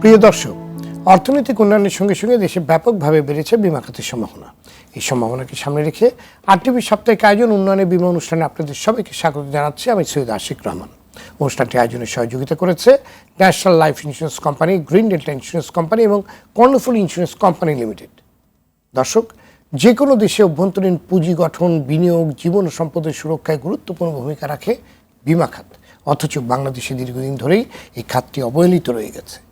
প্রিয় দর্শক, অর্থনৈতিক উন্নয়নের সঙ্গে সঙ্গে দেশে ব্যাপকভাবে বেড়েছে বিমা খাতের সম্ভাবনা। এই সম্ভাবনাকে সামনে রেখে আরটিভি সাপ্তাহিক আয়োজন উন্নয়নের বিমা অনুষ্ঠানে আপনাদের সবাইকে স্বাগত জানাচ্ছি। আমি সৈয়দ আশিক রহমান। অনুষ্ঠানটি আয়োজনে সহযোগিতা করেছে National Life Insurance Company, Green Delta Insurance Company এবং কর্ণফুল ইন্স্যুরেন্স কোম্পানি লিমিটেড। দর্শক যে কোনো দেশে অভ্যন্তরীণ পুঁজি গঠন, বিনিয়োগ, জীবন সম্পদের সুরক্ষায় গুরুত্বপূর্ণ ভূমিকা রাখে বিমা খাত। অথচ বাংলাদেশে দীর্ঘদিন ধরেই এই খাতটি অবহেলিত রয়ে গেছে।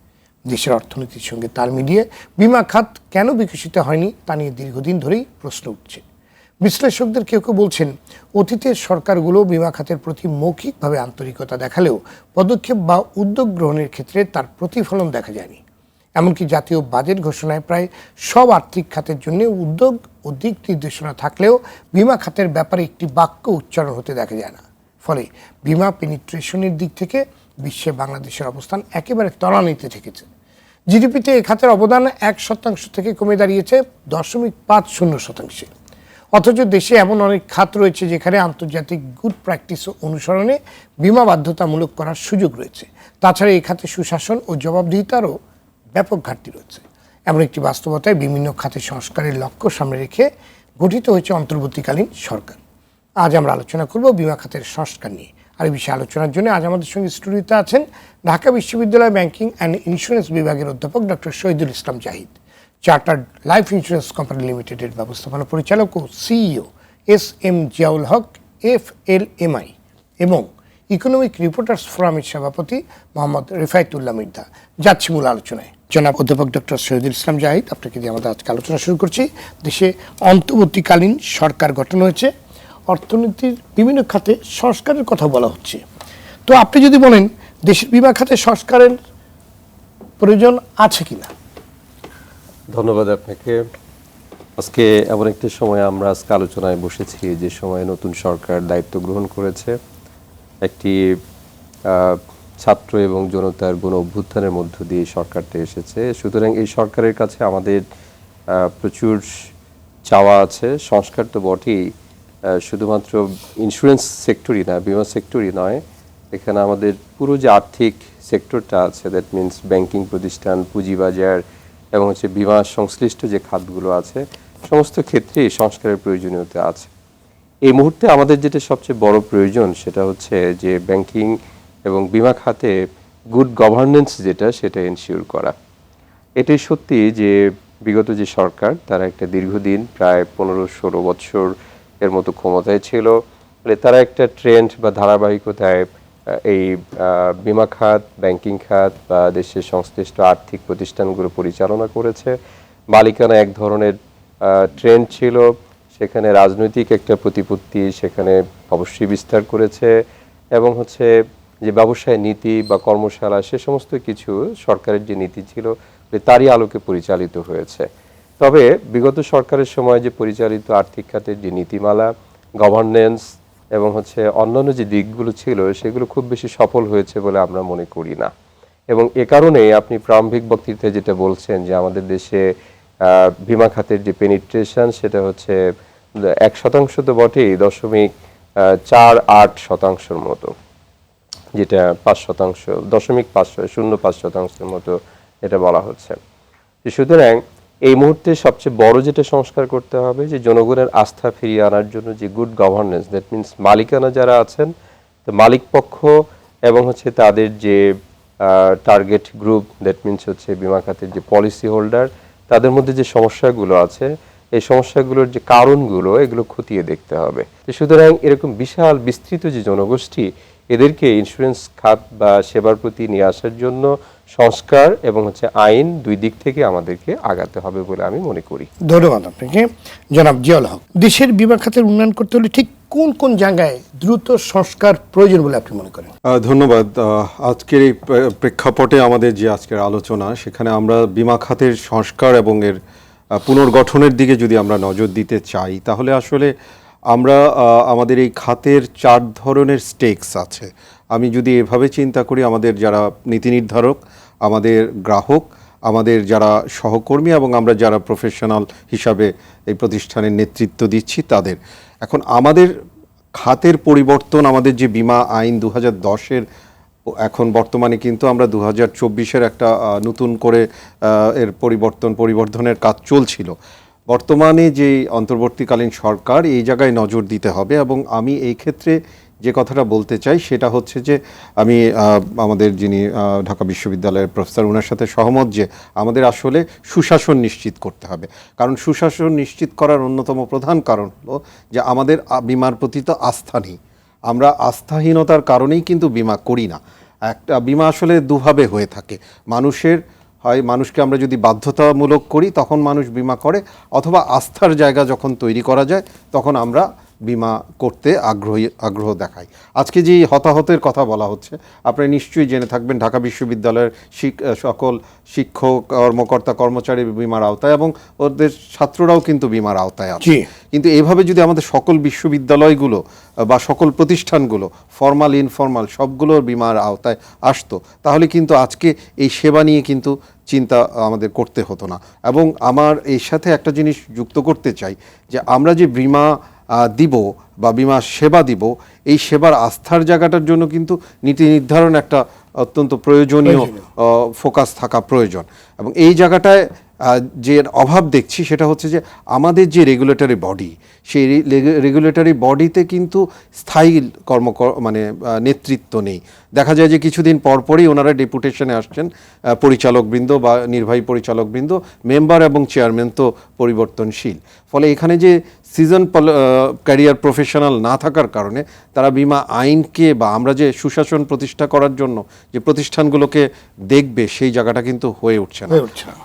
দেশের অর্থনীতির সঙ্গে তাল মিলিয়ে বিমা খাত কেন বিকশিত হয়নি তা নিয়ে দীর্ঘদিন ধরেই প্রশ্ন উঠছে। বিশ্লেষকদের কেউ কেউ বলছেন, অতীতের সরকারগুলো বিমা খাতের প্রতি মৌখিকভাবে আন্তরিকতা দেখালেও পদক্ষেপ বা উদ্যোগ গ্রহণের ক্ষেত্রে তার প্রতিফলন দেখা যায়নি। এমনকি জাতীয় বাজেট ঘোষণায় প্রায় সব আর্থিক খাতের জন্য উদ্যোগ ও দিক নির্দেশনা থাকলেও বিমা খাতের ব্যাপারে একটি বাক্য উচ্চারণ হতে দেখা যায় না। ফলে বিমা পেনিট্রেশনের দিক থেকে বিশ্বে বাংলাদেশের অবস্থান একেবারে তলানিতে ঠেকেছে জিডিপিতে এ খাতের অবদান এক শতাংশ থেকে কমে দাঁড়িয়েছে দশমিক পাঁচ শূন্য শতাংশে। অথচ দেশে এমন অনেক খাত রয়েছে যেখানে আন্তর্জাতিক গুড প্র্যাকটিস অনুসরণে বিমা বাধ্যতামূলক করার সুযোগ রয়েছে। তাছাড়া এই খাতে সুশাসন ও জবাবদিহিতারও ব্যাপক ঘাটতি রয়েছে। এমন একটি বাস্তবতায় বিভিন্ন খাতে সংস্কারের লক্ষ্য সামনে রেখে গঠিত হয়েছে অন্তর্বর্তীকালীন সরকার। আজ আমরা আলোচনা করব বিমা খাতের সংস্কার নিয়ে। আর এই বিষয়ে আলোচনার জন্য আজ আমাদের সঙ্গে স্টুডিওতে আছেন ঢাকা বিশ্ববিদ্যালয় ব্যাংকিং অ্যান্ড ইন্স্যুরেন্স বিভাগের অধ্যাপক doctor Shahidul Islam Zahid, Chartered Life Insurance Company লিমিটেডের ব্যবস্থাপনা পরিচালক ও CEO S M Ziaul Haque, F L M I এবং ইকোনমিক রিপোর্টার্স ফোরামের সভাপতি মোহাম্মদ রিফায়তুল্লাহ মির্দা। যাচ্ছি মূল আলোচনায়। জনাব অধ্যাপক ডক্টর শহীদুল ইসলাম জাহিদ, আপনাকে দিয়ে আমাদের আজকে আলোচনা শুরু করছি। দেশে অন্তর্বর্তীকালীন সরকার গঠন হয়েছে। অর্থনীতির বিভিন্ন খাতে সংস্কারের কথা বলা হচ্ছে। তো আপনি যদি বলেন দেশের বিমা খাতে সংস্কারের প্রয়োজন আছে কিনা? ধন্যবাদ আপনাকে। আজকে এমন একটি সময় আমরা আজকে আলোচনায় বসেছি, যে সময় নতুন সরকার দায়িত্ব গ্রহণ করেছে। একটি ছাত্র এবং জনতার গণ অভ্যুত্থানের মধ্য দিয়ে সরকারটা এসেছে। সুতরাং এই সরকারের কাছে আমাদের প্রচুর চাওয়া আছে। সংস্কার তো বটেই। শুধুমাত্র ইন্স্যুরেন্স সেক্টরই না, বিমা সেক্টরই নয়, এখানে আমাদের পুরো যে আর্থিক সেক্টরটা আছে দ্যাট মিন্স ব্যাংকিং প্রতিষ্ঠান, পুঁজিবাজার এবং হচ্ছে বিমা সংশ্লিষ্ট যে খাতগুলো আছে, সমস্ত ক্ষেত্রেই সংস্কারের প্রয়োজনীয়তা আছে। এই মুহূর্তে আমাদের যেটা সবচেয়ে বড় প্রয়োজন, সেটা হচ্ছে যে ব্যাংকিং এবং বিমা খাতে গুড গভর্নেন্স যেটা, সেটা এনশিওর করা। এটাই সত্যি যে বিগত যে সরকার, তারা একটা দীর্ঘদিন, প্রায় পনেরো ষোলো বছর এর মতো ক্ষমতায় ছিল। ফলে তারা একটা ট্রেন্ড বা ধারাবাহিকতায় এই বিমা খাত ব্যাংকিং খাত বা দেশের সংশ্লিষ্ট আর্থিক প্রতিষ্ঠানগুলো পরিচালনা করেছে। মালিকানা এক ধরনের ট্রেন্ড ছিল। সেখানে রাজনৈতিক একটা প্রতিপত্তি সেখানে অবশ্যই বিস্তার করেছে এবং হচ্ছে যে ব্যবসায় নীতি বা কর্মশালা সে সমস্ত কিছু সরকারের যে নীতি ছিল, তারই আলোকে পরিচালিত হয়েছে। তবে বিগত সরকারের সময় যে পরিচালিত আর্থিক খাতের যে নীতিমালা গভর্নেন্স এবং হচ্ছে অন্যান্য যে দিকগুলো ছিল, সেগুলো খুব বেশি সফল হয়েছে বলে আমরা মনে করি না। এবং এ কারণে আপনি প্রারম্ভিক বক্তৃতায় যেটা বলছেন যে আমাদের দেশে বিমা খাতের যে পেনিট্রেশন সেটা হচ্ছে এক শতাংশ তো বটেই, দশমিক চার আট শতাংশের মতো। যেটা পাঁচ শতাংশ, দশমিক পাঁচ শূন্য পাঁচ শতাংশের মতো এটা বলা হচ্ছে। সুতরাং এই মুহূর্তে সবচেয়ে বড় যেটা সংস্কার করতে হবে, যে জনগণের আস্থা ফিরিয়ে আনার জন্য যে গুড গভর্নেন্স দ্যাট মিন্স মালিকানা যারা আছেন তো মালিক পক্ষ এবং হচ্ছে তাদের যে টার্গেট গ্রুপ দ্যাট মিন্স হচ্ছে বিমা খাতের যে পলিসি হোল্ডার তাদের মধ্যে যে সমস্যাগুলো আছে, এই সমস্যাগুলোর যে কারণগুলো, এগুলো খতিয়ে দেখতে হবে। তো সুতরাং এরকম বিশাল বিস্তৃত যে জনগোষ্ঠী, এদেরকে ইন্স্যুরেন্স খাত বা সেবার প্রতি নিয়ে আসার জন্য সংস্কার এবং হচ্ছে আইন দুই দিক থেকে আমাদেরকে আগাতে হবে বলে আমি মনে করি। ধন্যবাদ আপনাকে। জনাব জিয়াউল হক দেশের বিমা খাতের উন্নয়ন করতে হলে ঠিক কোন কোন জায়গায় দ্রুত সংস্কার প্রয়োজন বলে আপনি মনে করেন? ধন্যবাদ। আজকের এই প্রেক্ষাপটে আমাদের যে আজকের আলোচনা সেখানে আমরা বিমা খাতের সংস্কার এবং এর পুনর্গঠনের দিকে যদি আমরা নজর দিতে চাই তাহলে আসলে আমরা আমাদের এই খাতের চার ধরনের স্টেকস আছে। আমি যদি এভাবে চিন্তা করি আমাদের যারা নীতি নির্ধারক আমাদের গ্রাহক, আমাদের যারা সহকর্মী এবং আমরা যারা প্রফেশনাল হিসাবে এই প্রতিষ্ঠানের নেতৃত্ব দিচ্ছি তাদের। এখন আমাদের খাতের পরিবর্তন, আমাদের যে বিমা আইন দু হাজার দশের, এখন বর্তমানে কিন্তু আমরা দু হাজার চব্বিশের একটা নতুন করে এর পরিবর্তন, পরিবর্ধনের কাজ চলছিল। বর্তমানে যে অন্তর্বর্তীকালীন সরকার এই জায়গায় নজর দিতে হবে এবং আমি এই ক্ষেত্রে যে কথাটা বলতে চাই সেটা হচ্ছে যে আমি আমাদের যিনি ঢাকা বিশ্ববিদ্যালয়ের প্রফেসর ওনার সাথে সহমত যে আমাদের আসলে সুশাসন নিশ্চিত করতে হবে। কারণ সুশাসন নিশ্চিত করার অন্যতম প্রধান কারণ হলো যে আমাদের বিমার প্রতি তো আস্থা নেই। আমরা আস্থাহীনতার কারণেই কিন্তু বিমা করি না। একটা বিমা আসলে দুভাবে হয়ে থাকে। মানুষের হয়, মানুষকে আমরা যদি বাধ্যতামূলক করি, তখন মানুষ বিমা করে, অথবা আস্থার জায়গা যখন তৈরি করা যায়, তখন আমরা বিমা করতে আগ্রহী আগ্রহ দেখায়। আজকে যে হতাহতের কথা বলা হচ্ছে আপনারা নিশ্চয়ই জেনে থাকবেন ঢাকা বিশ্ববিদ্যালয়ের শিক- সকল শিক্ষক কর্মকর্তা কর্মচারী বিমার আওতায় এবং ওদের ছাত্ররাও কিন্তু বিমার আওতায় আছে। কিন্তু এভাবে যদি আমাদের সকল বিশ্ববিদ্যালয়গুলো বা সকল প্রতিষ্ঠানগুলো ফর্মাল ইনফর্মাল সবগুলোর বিমার আওতায় আসতো তাহলে কিন্তু আজকে এই সেবা নিয়ে কিন্তু চিন্তা আমাদের করতে হতো না। এবং আমার এর সাথে একটা জিনিস যুক্ত করতে চাই যে আমরা যে বিমা দিব বা বিমা সেবা দিব এই সেবার আস্থার জায়গাটার জন্য কিন্তু নীতি নির্ধারণ একটা অত্যন্ত প্রয়োজনীয় ফোকাস থাকা প্রয়োজন। এবং এই জায়গাটায় যে অভাব দেখছি সেটা হচ্ছে যে আমাদের যে রেগুলেটরি বডি সেই রেগুলেটরি বডিতে কিন্তু স্থায়ী কর্ম মানে নেতৃত্ব নেই। দেখা যায় যে কিছুদিন পরপরই ওনারা ডেপুটেশনে আসছেন পরিচালকবৃন্দ বা নির্বাহী পরিচালকবৃন্দ মেম্বার এবং চেয়ারম্যান তো পরিবর্তনশীল। ফলে এখানে যে সিজন ক্যারিয়ার প্রফেশনাল না থাকার কারণে তারা বিমা আইনকে বা আমরা যে সুশাসন প্রতিষ্ঠা করার জন্য যে প্রতিষ্ঠানগুলোকে দেখবে সেই জায়গাটা কিন্তু হয়ে উঠছে না।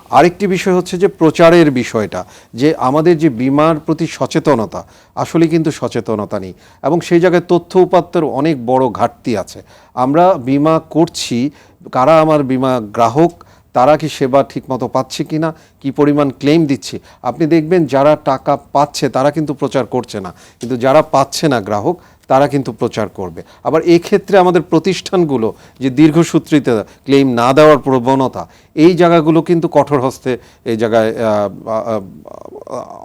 আরেকটি বিষয় হচ্ছে যে প্রচারের বিষয়টা যে আমাদের যে বিমার প্রতি সচেতনতা আসলে কিন্তু সচেতনতা নেই এবং সেই জায়গায় তথ্য উপাত্তের অনেক বড় ঘাটতি আছে আমরা বিমা করছি কারা আমার বিমা গ্রাহক তারা কি সেবা ঠিকমতো পাচ্ছে কি না কি পরিমাণ ক্লেম দিচ্ছে? আপনি দেখবেন যারা টাকা পাচ্ছে তারা কিন্তু প্রচার করছে না। কিন্তু যারা পাচ্ছে না গ্রাহক তারা কিন্তু প্রচার করবে। আবার এই ক্ষেত্রে আমাদের প্রতিষ্ঠানগুলো যে দীর্ঘসূত্রিতে ক্লেম না দেওয়ার প্রবণতা এই জায়গাগুলো কিন্তু কঠোর হস্তে এই জায়গায়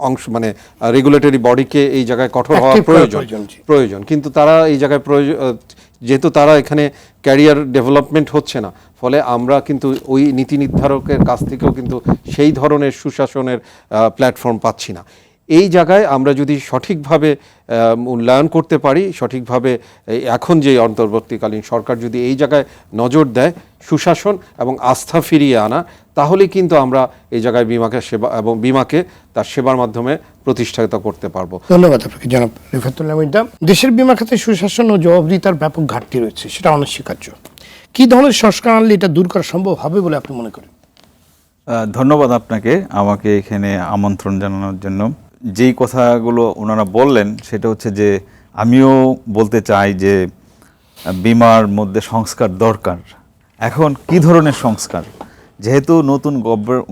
অংশ মানে রেগুলেটরি বডিকে এই জায়গায় কঠোর হওয়া প্রয়োজন। প্রয়োজন, কিন্তু তারা এই জায়গায় প্রয়োজন যেহেতু তারা এখানে ক্যারিয়ার ডেভেলপমেন্ট হচ্ছে না, ফলে আমরা কিন্তু ওই নীতি নির্ধারকের কাছ থেকেও কিন্তু সেই ধরনের সুশাসনের প্ল্যাটফর্ম পাচ্ছি না। এই জায়গায় আমরা যদি সঠিকভাবে মূল্যায়ন করতে পারি সঠিকভাবে এই এখন যে অন্তর্বর্তীকালীন সরকার যদি এই জায়গায় নজর দেয় সুশাসন এবং আস্থা ফিরিয়ে আনা তাহলে কিন্তু আমরা এই জায়গায় বিমাকে সেবা এবং বিমাকে তার সেবার মাধ্যমে প্রতিষ্ঠিত করতে পারব। ধন্যবাদ আপনাকে। জনাব রিফাতুল্লাহ মির্জা দেশের বিমা খাতে সুশাসন ও জবাবদিহিতার ব্যাপক ঘাটতি রয়েছে সেটা অনস্বীকার্য। কি ধরনের সংস্কার আনলে এটা দূর করা সম্ভব হবে বলে আপনি মনে করেন? ধন্যবাদ আপনাকে আমাকে এখানে আমন্ত্রণ জানানোর জন্য। যেই কথাগুলো ওনারা বললেন, সেটা হচ্ছে যে আমিও বলতে চাই যে, বিমার মধ্যে সংস্কার দরকার। এখন কি ধরনের সংস্কার? যেহেতু নতুন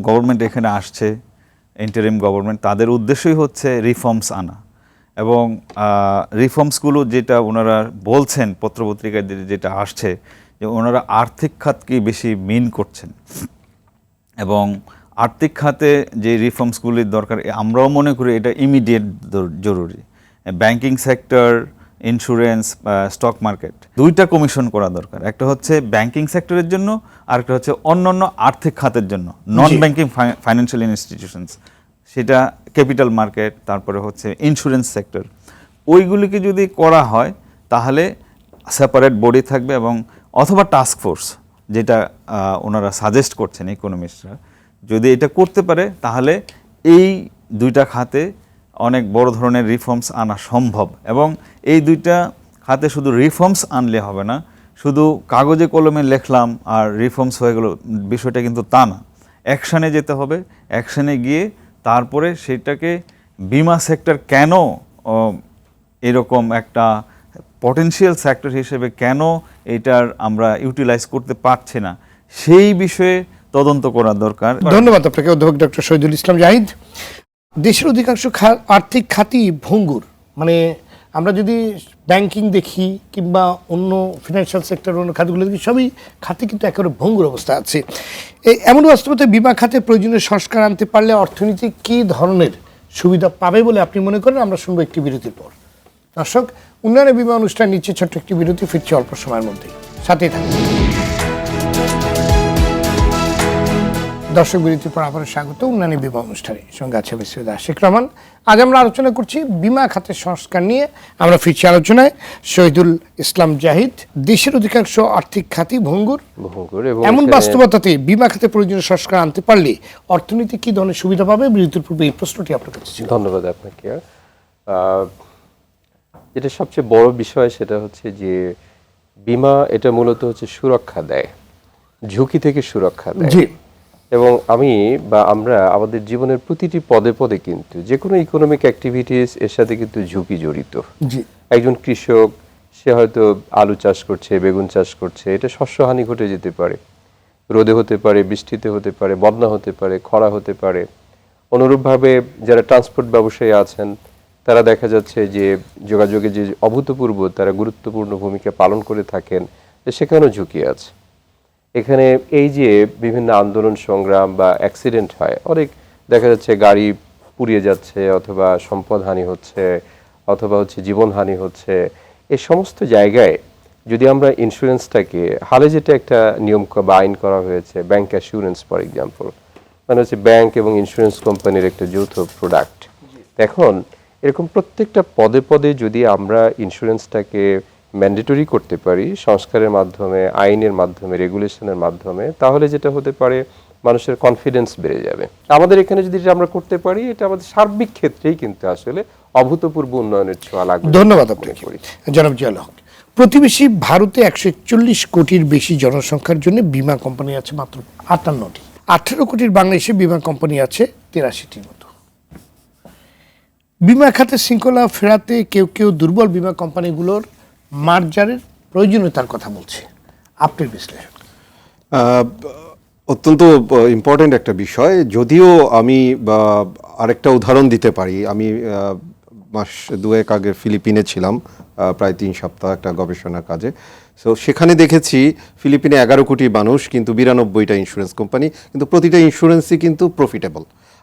গভর্নমেন্ট এখানে আসছে ইন্টারিম গভর্নমেন্ট তাদের উদ্দেশ্যই হচ্ছে রিফর্মস আনা। এবং রিফর্মসগুলো যেটা ওনারা বলছেন পত্রপত্রিকায় যেটা আসছে, যে ওনারা আর্থিক খাতকে বেশি মিন করছেন। এবং আর্থিক খাতে যে রিফর্মসগুলির দরকার আমরাও মনে করি এটা ইমিডিয়েট জরুরি। Banking sector insurance stock market দুইটা কমিশন করা দরকার। একটা হচ্ছে ব্যাংকিং সেক্টরের জন্য আর একটা হচ্ছে অন্যান্য আর্থিক খাতের জন্য নন ব্যাংকিং ফাইন্যান্সিয়াল ইনস্টিটিউশনস সেটা ক্যাপিটাল মার্কেট তারপরে হচ্ছে ইন্স্যুরেন্স সেক্টর ওইগুলিকে যদি করা হয় তাহলে সেপারেট বডি থাকবে এবং অথবা টাস্ক ফোর্স যেটা ওনারা সাজেস্ট করছেন ইকোনমিস্টরা যদি এটা করতে পারে, তাহলে এই দুইটা খাতে অনেক বড় ধরনের রিফর্মস আনা সম্ভব। এবং এই দুইটা খাতে শুধু রিফর্মস আনলে হবে না, শুধু কাগজে কলমে লিখলাম আর রিফর্মস হয়ে গেল, বিষয়টা কিন্তু তা না। অ্যাকশানে যেতে হবে অ্যাকশানে গিয়ে তারপরে সেটাকে বিমা সেক্টর কেন এরকম একটা পটেনশিয়াল সেক্টর হিসেবে কেন এটার আমরা ইউটিলাইজ করতে পারছি না, সেই বিষয়ে তদন্ত করা দরকার। ধন্যবাদ আপনাকে, অধ্যাপক ডক্টর শহীদুল ইসলাম জাহিদ। দেশের অধিকাংশ আর্থিক খাতই ভঙ্গুর। মানে আমরা যদি ব্যাংকিং দেখি কিংবা অন্য ফিনান্সিয়াল সেক্টর অন্য খাতগুলো দেখি, সবই খাতে কিন্তু একেবারে ভঙ্গুর অবস্থা আছে। এই এমন বাস্তবতায় বিমা খাতে প্রয়োজনীয় সংস্কার আনতে পারলে অর্থনীতি কী ধরনের সুবিধা পাবে বলে আপনি মনে করেন? আমরা শুনব একটি বিরতির পর। দর্শক উন্নয়নের বিমা অনুষ্ঠান নিচ্ছে ছোট্ট একটি বিরতি, ফিরছে অল্প সময়ের মধ্যেই। সাথেই থাকুন। দর্শক বিরতির পর আবারও স্বাগত উন্নয়নী বিমা অনুষ্ঠানে। সঙ্গে আছে সৈয়দ আশিক রহমান। আজ আমরা আলোচনা করছি বিমা খাতের সংস্কার নিয়ে। আমরা ফিরছি আলোচনায়। শহীদুল ইসলাম জাহিদ দেশের অধিকাংশ আর্থিক খাতি ভঙ্গুর। এমন বাস্তবতাতে বিমা খাতে প্রয়োজনীয় সংস্কার আনতে পারলে অর্থনীতি কি ধরনের সুবিধা পাবে? বিরতির পূর্বে এই প্রশ্নটি আপনার কাছে ধন্যবাদ আপনাকে। যেটা সবচেয়ে বড় বিষয় সেটা হচ্ছে যে বিমা এটা মূলত হচ্ছে সুরক্ষা দেয় ঝুঁকি থেকে সুরক্ষা দেয়। জি। এবং আমি বা আমরা আমাদের জীবনের প্রতিটি পদে পদে কিন্তু যে কোনো ইকোনমিক অ্যাক্টিভিটিস এর সাথে কিন্তু ঝুঁকি জড়িত। একজন কৃষক সে হয়তো আলু চাষ করছে বেগুন চাষ করছে এটা শস্যহানি ঘটে যেতে পারে। রোদে হতে পারে বৃষ্টিতে হতে পারে বন্যা হতে পারে খরা হতে পারে। অনুরূপভাবে যারা ট্রান্সপোর্ট ব্যবসায়ী আছেন তারা দেখা যাচ্ছে যে যোগাযোগে যে অভূতপূর্ব তারা গুরুত্বপূর্ণ ভূমিকা পালন করে থাকেন সেখানেও ঝুঁকি আছে। এখানে এই যে বিভিন্ন আন্দোলন সংগ্রাম বা অ্যাক্সিডেন্ট হয় অনেক দেখা যাচ্ছে গাড়ি পুড়িয়ে যাচ্ছে অথবা সম্পদ হানি হচ্ছে অথবা হচ্ছে জীবনহানি হচ্ছে এই সমস্ত জায়গায় যদি আমরা ইন্স্যুরেন্সটাকে হালে যেটা একটা নিয়ম বা আইন করা হয়েছে ব্যাংক অ্যাসুরেন্স ফর এক্সাম্পল মানে হচ্ছে ব্যাংক এবং ইন্স্যুরেন্স কোম্পানির একটা যৌথ প্রোডাক্ট এখন এরকম প্রত্যেকটা পদে পদে যদি আমরা ইন্স্যুরেন্সটাকে ম্যান্ডেটরি করতে পারি সংস্কারের মাধ্যমে আইনের মাধ্যমে রেগুলেশনের মাধ্যমে তাহলে যেটা হতে পারে মানুষের কনফিডেন্স বেড়ে যাবে। আমাদের এখানে যদি এটা আমরা করতে পারি এটা আমাদের সার্বিক ক্ষেত্রেই কিন্তু আসলে অভূতপূর্ব উন্নয়নের ছোঁয়া লাগবে ধন্যবাদ জনাব জিয়াউল হক প্রতিবেশী ভারতে একশো একচল্লিশ কোটির বেশি জনসংখ্যার জন্য বিমা কোম্পানি আছে মাত্র আটান্নটি। আঠেরো কোটির বাংলাদেশে বিমা কোম্পানি আছে তিরাশিটির মতো। বিমা খাতে শৃঙ্খলা ফেরাতে কেউ কেউ দুর্বল বিমা কোম্পানিগুলোর মার্জারের প্রয়োজনীয়তার কথা বলছে। আপনার বিশ্লেষণ অত্যন্ত ইম্পর্ট্যান্ট একটা বিষয়। যদিও আমি আরেকটা উদাহরণ দিতে পারি। আমি মাস দুয়েক আগে ফিলিপিনে ছিলাম প্রায় তিন সপ্তাহ একটা গবেষণার কাজে। সো সেখানে দেখেছি ফিলিপিনে এগারো কোটি মানুষ, কিন্তু বিরানব্বইটা ইন্স্যুরেন্স কোম্পানি কিন্তু প্রতিটা ইন্স্যুরেন্সই কিন্তু প্রফিটেবল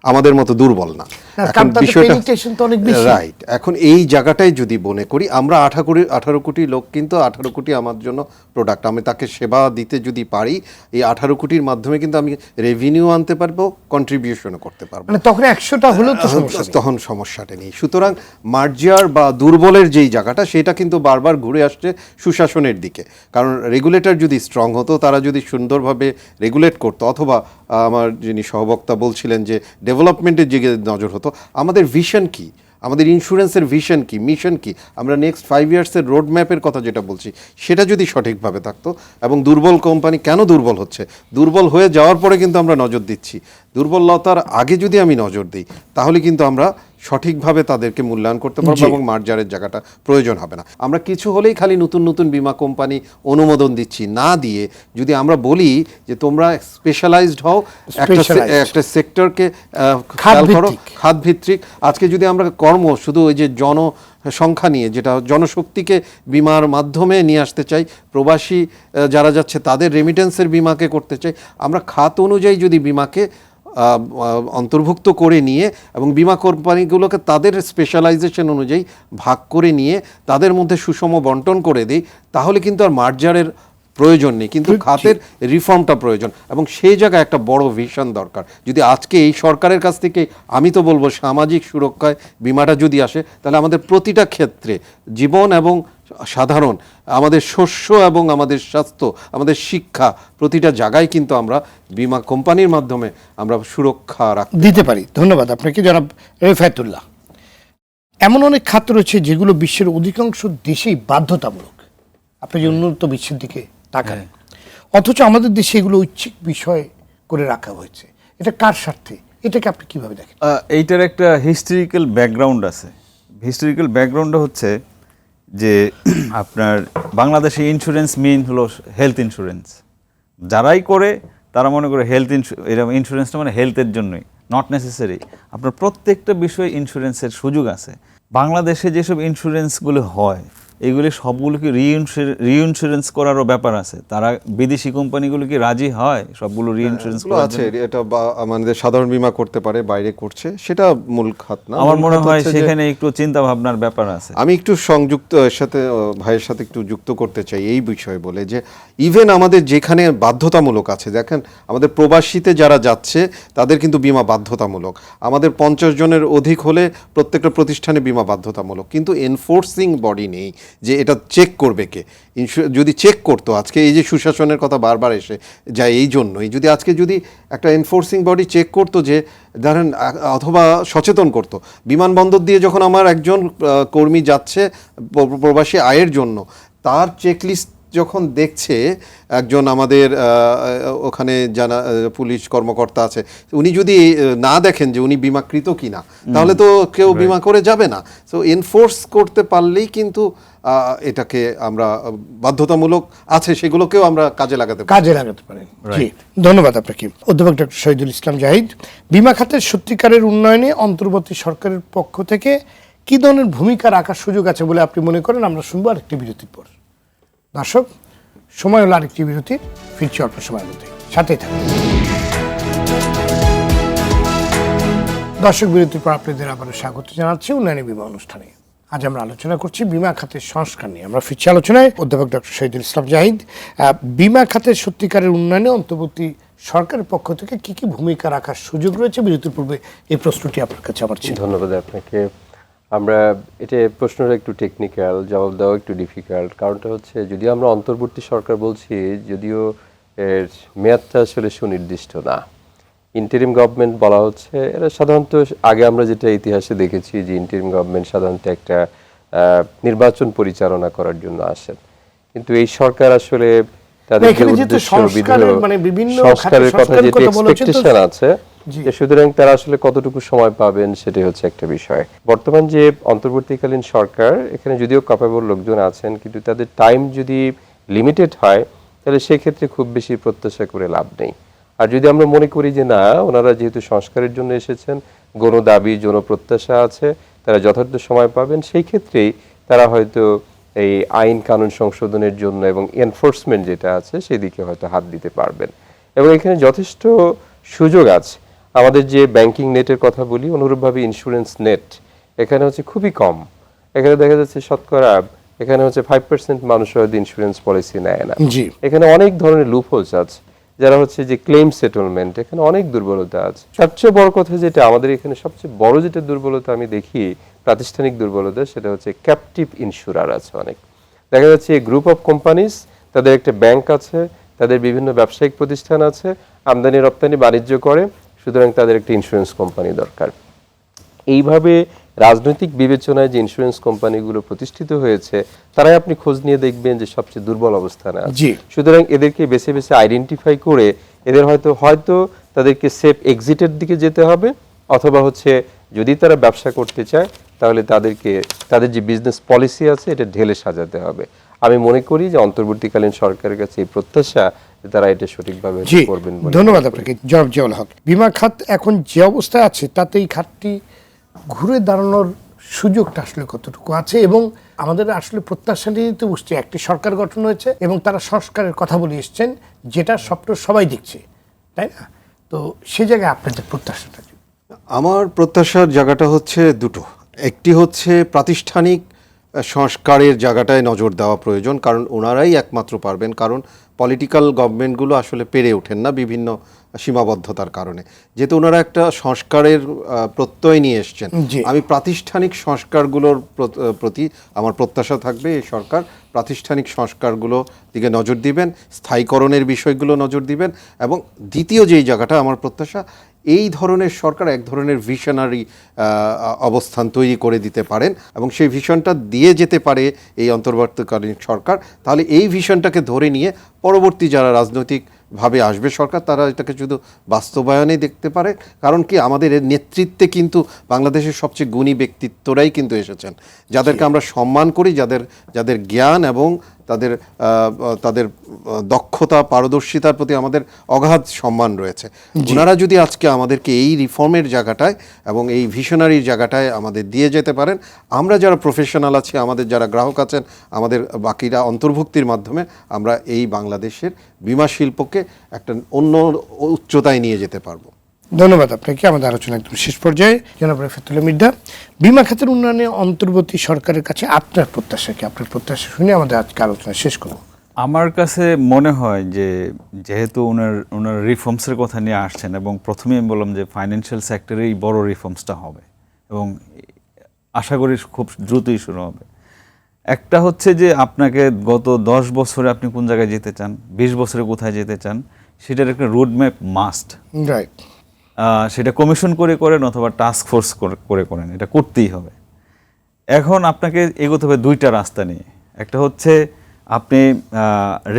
আমাদের মতো দুর্বল না। না, কারণ তাদের penetration তো অনেক বেশি। রাইট এখন এই জায়গাটাই যদি মনে করি আমরা আঠা কোটি আঠারো কোটি লোক কিন্তু আঠারো কোটি আমার জন্য প্রোডাক্ট আমি তাকে সেবা দিতে যদি পারি এই আঠারো কোটির মাধ্যমে কিন্তু আমি রেভিনিউ আনতে পারব কন্ট্রিবিউশনও করতে পারব। মানে তখন একশোটা নেই। তখন সমস্যাটা নেই। সুতরাং মার্জিয়ার বা দুর্বলের যেই জায়গাটা সেটা কিন্তু বারবার ঘুরে আসছে সুশাসনের দিকে। কারণ রেগুলেটর যদি স্ট্রং হতো তারা যদি সুন্দরভাবে রেগুলেট করতো অথবা আমার যিনি সহবক্তা বলছিলেন যে ডেভেলপমেন্টের দিকে নজর হতো। আমাদের ভিশন কি? আমাদের ইন্স্যুরেন্সের ভিশন কি? মিশন কি? আমরা নেক্সট ফাইভ ইয়ার্সের রোড ম্যাপের কথা যেটা বলছি, সেটা যদি সঠিকভাবে থাকতো এবং দুর্বল কোম্পানি কেন দুর্বল হচ্ছে? দুর্বল হয়ে যাওয়ার পরে কিন্তু আমরা নজর দিচ্ছি। দুর্বলতার আগে যদি আমি নজর দিই, তাহলে কিন্তু আমরা সঠিকভাবে তাদেরকে মূল্যায়ন করতে পারব এবং মার্জারের জায়গাটা প্রয়োজন হবে না। আমরা কিছু হলেই খালি নতুন নতুন বিমা কোম্পানি অনুমোদন দিচ্ছি না দিয়ে যদি আমরা বলি যে তোমরা স্পেশালাইজড হও একটা একটা সেক্টরকে খাত খেয়াল করো ভিত্তিক। খাত ভিত্তিক আজকে যদি আমরা কর্ম শুধু ওই যে জন সংখ্যা নিয়ে যেটা জনশক্তিকে বিমার মাধ্যমে নিয়ে আসতে চাই প্রবাসী যারা যাচ্ছে তাদের রেমিটেন্সের বিমাকে করতে চাই আমরা খাত অনুযায়ী যদি বিমাকে অন্তর্ভুক্ত করে নিয়ে এবং বিমা কোম্পানিগুলোকে তাদের স্পেশালাইজেশন অনুযায়ী ভাগ করে নিয়ে তাদের মধ্যে সুষম বন্টন করে দিই তাহলে কিন্তু আর মার্জারের প্রয়োজন নেই। কিন্তু খাতের রিফর্মটা প্রয়োজন এবং সেই জায়গায় একটা বড় ভিশন দরকার। যদি আজকে এই সরকারের কাছ থেকে আমি তো বলব সামাজিক সুরক্ষায় বিমাটা যদি আসে তাহলে আমাদের প্রতিটা ক্ষেত্রে জীবন এবং সাধারণ। আমাদের শস্য এবং আমাদের স্বাস্থ্য আমাদের শিক্ষা প্রতিটা জায়গায় কিন্তু আমরা বিমা কোম্পানির মাধ্যমে আমরা সুরক্ষা রাখ দিতে পারি। ধন্যবাদ আপনাকে জনাব রেফায়তুল্লাহ। এমন অনেক খাত রয়েছে যেগুলো বিশ্বের অধিকাংশ দেশেই বাধ্যতামূলক। আপনি যে উন্নত বিশ্বের দিকে তাকান। অথচ আমাদের দেশে এগুলো ঐচ্ছিক বিষয় করে রাখা হয়েছে। এটা কার স্বার্থে? এটাকে আপনি কীভাবে দেখেন? আহ, এইটার একটা হিস্টোরিক্যাল ব্যাকগ্রাউন্ড আছে। হিস্টোরিক্যাল ব্যাকগ্রাউন্ডটা হচ্ছে যে আপনার বাংলাদেশে ইন্স্যুরেন্স মেইন হলো হেলথ ইন্স্যুরেন্স যারাই করে, তারা মনে করে হেলথ এরকম ইন্স্যুরেন্সটা মানে হেলথের জন্যই নট নেসেসারি আপনার প্রত্যেকটা বিষয়ে ইন্স্যুরেন্সের সুযোগ আছে। বাংলাদেশে যেসব ইন্স্যুরেন্সগুলো হয় এগুলি সবগুলোকে রিইন্স্যুরেন্স করারও ব্যাপার আছে। তারা বিদেশি কোম্পানিগুলো কি রাজি হয় সবগুলো রিইন্স্যুরেন্স এগুলো আছে এটা আমাদের সাধারণ বীমা করতে পারে বাইরে করছে সেটা মূল খাত না। আমার মনে হয় সেখানে একটু চিন্তা ভাবনার ব্যাপার আছে। আমি একটু সংযুক্ত এর সাথে ভাইয়ের সাথে একটু যুক্ত করতে চাই এই বিষয়ে বলে যে ইভেন আমাদের যেখানে বাধ্যতামূলক আছে দেখেন আমাদের প্রবাসীতে যারা যাচ্ছে তাদের কিন্তু বিমা বাধ্যতামূলক। আমাদের পঞ্চাশ জনের অধিক হলে প্রত্যেকটা প্রতিষ্ঠানে বিমা বাধ্যতামূলক। কিন্তু এনফোর্সিং বডি নেই। যে এটা চেক করবে কে? যদি চেক করতো, আজকে এই যে সুশাসনের কথা বারবার এসে যায় এই জন্যই, যদি আজকে যদি একটা এনফোর্সিং বডি চেক করতো যে, ধরেন অথবা সচেতন করতো, বিমানবন্দর দিয়ে যখন আমার একজন কর্মী যাচ্ছে প্রবাসী আয়ের জন্য, তার চেকলিস্ট যখন দেখছে একজন আমাদের ওখানে জানা পুলিশ কর্মকর্তা আছে উনি যদি না দেখেন যে উনি বিমাকৃত কিনা তাহলে তো কেউ বিমা করে যাবে না। তো এনফোর্স করতে পারলেই কিন্তু এটাকে আমরা বাধ্যতামূলক আছে সেগুলোকেও আমরা কাজে লাগাতে কাজে লাগাতে পারেন জি ধন্যবাদ আপনাকে। অধ্যাপক ডক্টর শহীদুল ইসলাম জাহিদ বিমা খাতের সত্যিকারের উন্নয়নে অন্তর্বর্তী সরকারের পক্ষ থেকে কি ধরনের ভূমিকা রাখার সুযোগ আছে বলে আপনি মনে করেন? আমরা শুনব আরেকটি বিরতির পর। দর্শক, সময় হলো আরেকটি বিরতি। ফিরছি অল্প সময়ের মধ্যে। সাথেই থাকুন। দর্শক, বিরতির পর আপনাদের আবারও স্বাগত জানাচ্ছি উন্নয়নী বিমা অনুষ্ঠানে। আজ আমরা আলোচনা করছি বিমা খাতের সংস্কার নিয়ে। আমরা ফিরছি আলোচনায়। অধ্যাপক ডক্টর শহীদুল ইসলাম জাহিদ বিমা খাতের সত্যিকারের উন্নয়নে অন্তর্বর্তী সরকারের পক্ষ থেকে কি কি ভূমিকা রাখার সুযোগ রয়েছে? বিরতির পূর্বে এই প্রশ্নটি আপনার কাছে আমার ছিল। ধন্যবাদ আপনাকে। আমরা এটা প্রশ্নটা একটু টেকনিক্যাল জবাব দেওয়া একটু ডিফিকাল্ট কারণটা হচ্ছে যদিও আমরা অন্তর্বর্তী সরকার বলছি যদিও এর মেয়াদটা আসলে সুনির্দিষ্ট না। ইন্টারিম গভর্নমেন্ট বলা হচ্ছে এরা সাধারণত আগে আমরা যেটা ইতিহাসে দেখেছি যে ইন্টারিম গভর্নমেন্ট সাধারণত একটা আহ, নির্বাচন পরিচালনা করার জন্য আসেন। কিন্তু এই সরকার আসলে তাদের সংস্কারের মানে বিভিন্ন সংস্কারের কথা যেটা এক্সপেকটেশন আছে সুতরাং তারা আসলে কতটুকু সময় পাবেন সেটাই হচ্ছে একটা বিষয়। বর্তমান যে অন্তর্বর্তীকালীন সরকার, এখানে যদিও ক্যাপাবল লোকজন আছেন, কিন্তু তাদের টাইম যদি লিমিটেড হয়, তাহলে সেক্ষেত্রে খুব বেশি প্রত্যাশা করে লাভ নেই। আর যদি আমরা মনে করি যে না, ওনারা যেহেতু সংস্কারের জন্য এসেছেন, গণ দাবি, জন প্রত্যাশা আছে, তারা যথার্থ সময় পাবেন, সেই ক্ষেত্রেই তারা হয়তো এই আইন কানুন সংশোধনের জন্য এবং এনফোর্সমেন্ট যেটা আছে, সেদিকে হয়তো হাত দিতে পারবেন। এবং এখানে যথেষ্ট সুযোগ আছে। আমাদের যে ব্যাংকিং নেটের কথা বলি অনুরূপভাবে ইন্স্যুরেন্স নেট এখানে হচ্ছে খুবই কম। এখানে দেখা যাচ্ছে শতকরা এখানে হচ্ছে ফাইভ পার্সেন্ট মানুষ হয়তো ইন্স্যুরেন্স পলিসি নেয় না। জি। এখানে অনেক ধরনের লুপহোলস আছে যারা হচ্ছে যে ক্লেম সেটেলমেন্ট এখানে অনেক দুর্বলতা আছে। সবচেয়ে বড় কথা যেটা আমাদের এখানে সবচেয়ে বড় যেটা দুর্বলতা আমি দেখি প্রাতিষ্ঠানিক দুর্বলতা সেটা হচ্ছে ক্যাপটিভ ইন্স্যুরার আছে অনেক। দেখা যাচ্ছে গ্রুপ অফ কোম্পানিজ তাদের একটা ব্যাংক আছে তাদের বিভিন্ন ব্যবসায়িক প্রতিষ্ঠান আছে আমদানি রপ্তানি বাণিজ্য করে সুতরাং তাদের একটা ইন্স্যুরেন্স কোম্পানি দরকার। এইভাবে রাজনৈতিক বিবেচনায় যে ইন্স্যুরেন্স কোম্পানিগুলো প্রতিষ্ঠিত হয়েছে তারাই আপনি খোঁজ নিয়ে দেখবেন যে সবচেয়ে দুর্বল অবস্থানে আছে। জি। সুতরাং এদেরকে বেছে বেছে আইডেন্টিফাই করে এদের হয়তো হয়তো তাদেরকে সেফ এক্সিটের দিকে যেতে হবে অথবা হচ্ছে যদি তারা ব্যবসা করতে চায় তাহলে তাদেরকে তাদের যে বিজনেস পলিসি আছে এটা ঢেলে সাজাতে হবে। আমি মনে করি যে অন্তর্বর্তীকালীন সরকারের কাছে এই প্রত্যাশা তারা এটা সঠিকভাবে করবেন ধন্যবাদ আপনাকে জনাব জিয়াউল হক। বিমা খাত এখন যে অবস্থায় আছে তাতে এই খাতটি ঘুরে দাঁড়ানোর সুযোগটা আসলে কতটুকু আছে এবং আমাদের আসলে প্রত্যাশা নিয়ে তো বুঝছি একটি সরকার গঠন হয়েছে এবং তারা সংস্কারের কথা বলে এসছেন যেটা স্বপ্ন সবাই দেখছে তাই না? তো সে জায়গায় আপনাদের প্রত্যাশাটা আমার প্রত্যাশার জায়গাটা হচ্ছে দুটো। একটি হচ্ছে প্রাতিষ্ঠানিক সংস্কারের জায়গাটায় নজর দেওয়া প্রয়োজন, কারণ ওনারাই একমাত্র পারবেন, কারণ পলিটিক্যাল গভর্নমেন্টগুলো আসলে পেরে ওঠেন না বিভিন্ন সীমাবদ্ধতার কারণে যেহেতু ওনারা একটা সংস্কারের প্রত্যয় নিয়ে এসছেন। আমি প্রাতিষ্ঠানিক সংস্কারগুলোর প্রতি আমার প্রত্যাশা থাকবে এই সরকার প্রাতিষ্ঠানিক সংস্কারগুলো দিকে নজর দিবেন স্থায়ীকরণের বিষয়গুলো নজর দিবেন এবং দ্বিতীয় যেই জায়গাটা আমার প্রত্যাশা এই ধরনের সরকার এক ধরনের ভিশনারি অবস্থান তৈরি করে দিতে পারেন এবং সেই ভিশনটা দিয়ে যেতে পারে এই অন্তর্বর্তীকালীন সরকার তাহলে এই ভিশনটাকে ধরে নিয়ে পরবর্তী যারা রাজনৈতিকভাবে আসবে সরকার তারা এটাকে শুধু বাস্তবায়নেই দেখতে পারে। কারণ কি? আমাদের এর নেতৃত্বে কিন্তু বাংলাদেশের সবচেয়ে গুণী ব্যক্তিত্বরাই কিন্তু এসেছেন। যাদেরকে আমরা সম্মান করি যাদের যাদের জ্ঞান এবং তাদের তাদের দক্ষতা পারদর্শিতার প্রতি আমাদের অগাধ সম্মান রয়েছে। ওনারা যদি আজকে আমাদেরকে এই রিফর্মের জায়গাটায় এবং এই ভিশনারির জায়গাটায় আমাদের দিয়ে যেতে পারেন আমরা যারা প্রফেশনাল আছি আমাদের যারা গ্রাহক আছেন আমাদের বাকিরা অন্তর্ভুক্তির মাধ্যমে আমরা এই বাংলাদেশের বিমা শিল্পকে একটা অন্য উচ্চতায় নিয়ে যেতে পারব। ধন্যবাদ আপনাকে। আমাদের আলোচনা একদম শেষ পর্যায়ে। জনাব রেফাতুল্লাহ মির্জা বিমা খাতের উন্নয়নে অন্তর্বর্তী সরকারের কাছে আপনার প্রত্যাশা কি? আপনার প্রত্যাশা শুনে আমাদের আজকে আলোচনা শেষ করব। আমার কাছে মনে হয় যে যেহেতু ওনার ওনার রিফর্মসের কথা নিয়ে আসছেন এবং প্রথমেই আমি বললাম যে ফাইন্যান্সিয়াল সেক্টরেই বড় রিফর্মসটা হবে এবং আশা করি খুব দ্রুতই শুরু হবে। একটা হচ্ছে যে আপনাকে গত দশ বছরে আপনি কোন জায়গায় যেতে চান বিশ বছরে কোথায় যেতে চান সেটার একটা রোড ম্যাপ মাস্ট রাইট সেটা কমিশন করে করেন অথবা টাস্ক ফোর্স করে করেন এটা করতেই হবে। এখন আপনাকে এগোতে হবে দুইটা রাস্তা নিয়ে। একটা হচ্ছে আপনি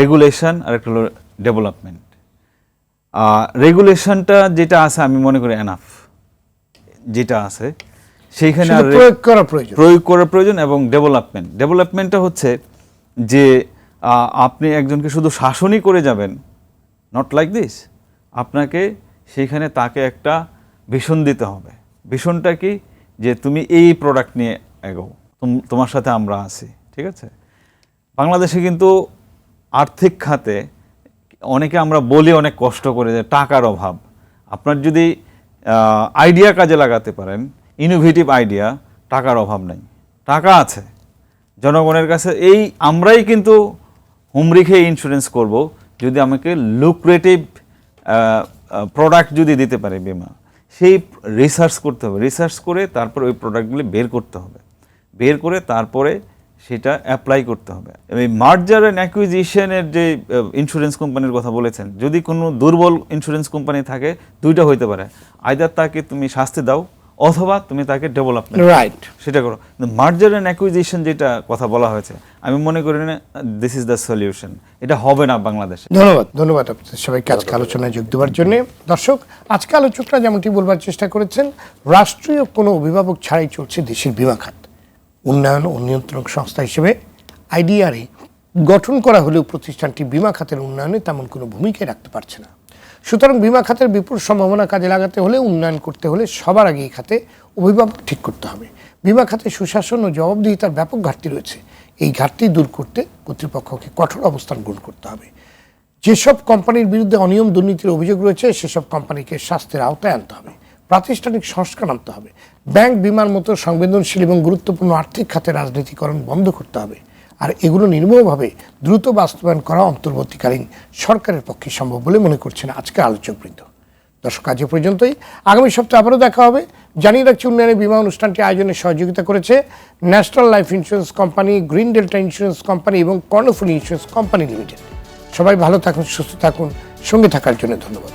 রেগুলেশন আর একটা হলো ডেভেলপমেন্ট রেগুলেশনটা যেটা আছে আমি মনে করি এনাফ যেটা আছে সেইখানে আর প্রয়োগ করা প্রয়োজন। প্রয়োগ করা প্রয়োজন এবং ডেভেলপমেন্ট ডেভেলপমেন্টটা হচ্ছে যে আপনি একজনকে শুধু শাসনই করে যাবেন নট লাইক দিস আপনাকে সেইখানে তাকে একটা ভীষণ দিতে হবে। ভীষণটা কি? যে তুমি এই প্রোডাক্ট নিয়ে এগো। তুম- তোমার সাথে আমরা আছি, ঠিক আছে? বাংলাদেশে কিন্তু আর্থিক খাতে অনেকে আমরা বলি অনেক কষ্ট করে যে টাকার অভাব। আপনার যদি আইডিয়া কাজে লাগাতে পারেন ইনোভেটিভ আইডিয়া টাকার অভাব নেই। টাকা আছে। জনগণের কাছে এই, আমরাই কিন্তু হুমরি খেয়ে ইন্স্যুরেন্স করব। যদি আমাকে লুক্রেটিভ প্রোডাক্ট যদি দিতে পারে বিমা, সেই রিসার্চ করতে হবে। রিসার্চ করে তারপরে ওই প্রোডাক্টগুলি বের করতে হবে। বের করে তারপরে সেটা অ্যাপ্লাই করতে হবে। এই মার্জার অ্যান্ড অ্যাকুইজিশনের যে ইন্স্যুরেন্স কোম্পানির কথা বলেছেন, যদি কোনো দুর্বল ইন্স্যুরেন্স কোম্পানি থাকে, দুইটা হইতে পারে। আয়দার তাকে তুমি শাস্তি দাও অথবা তুমি তাকে ডেভেলপমেন্ট রাইট সেটা করো। মার্জার অ্যান্ড অ্যাকুইজিশন যেটা কথা বলা হয়েছে আমি মনে করি না দিস ইজ দ্য সলিউশন এটা হবে না বাংলাদেশে। ধন্যবাদ। ধন্যবাদ আপনাদের সবাইকে আজকে আলোচনায় যোগ দেওয়ার জন্য। দর্শক আজকে আলোচকরা যেমনটি বলবার চেষ্টা করেছেন রাষ্ট্রীয় কোনো অভিভাবক ছাড়াই চলছে দেশের বিমা খাত। উন্নয়ন ও নিয়ন্ত্রক সংস্থা হিসেবে আইডিআরএ গঠন করা হলেও প্রতিষ্ঠানটি বিমা খাতের উন্নয়নে তেমন কোনো ভূমিকাই রাখতে পারছে না। সুতরাং বিমা খাতের বিপুল সম্ভাবনা কাজে লাগাতে হলে, উন্নয়ন করতে হলে সবার আগে এই খাতে অভিভাবক ঠিক করতে হবে। বিমা খাতে সুশাসন ও জবাবদিহিতার ব্যাপক ঘাটতি রয়েছে। এই ঘাটতি দূর করতে কর্তৃপক্ষকে কঠোর অবস্থান গ্রহণ করতে হবে। যেসব কোম্পানির বিরুদ্ধে অনিয়ম দুর্নীতির অভিযোগ রয়েছে, সেসব কোম্পানিকে শাস্তির আওতায় আনতে হবে। প্রাতিষ্ঠানিক সংস্কার আনতে হবে। ব্যাংক বিমার মতো সংবেদনশীল এবং গুরুত্বপূর্ণ আর্থিক খাতে রাজনীতিকরণ বন্ধ করতে হবে। আর এগুলো নির্মমভাবে দ্রুত বাস্তবায়ন করা অন্তর্বর্তীকালীন সরকারের পক্ষে সম্ভব বলে মনে করছেন আজকের আলোচকবৃন্দ। দর্শক, আজ পর্যন্তই। আগামী সপ্তাহে আবারও দেখা হবে। জানিয়ে রাখছি উন্নয়নের বিমা অনুষ্ঠানটি আয়োজনে সহযোগিতা করেছে National Life Insurance Company, Green Delta Insurance Company এবং কর্ণফুলি ইন্স্যুরেন্স কোম্পানি লিমিটেড। সবাই ভালো থাকুন, সুস্থ থাকুন। সঙ্গে থাকার জন্য ধন্যবাদ।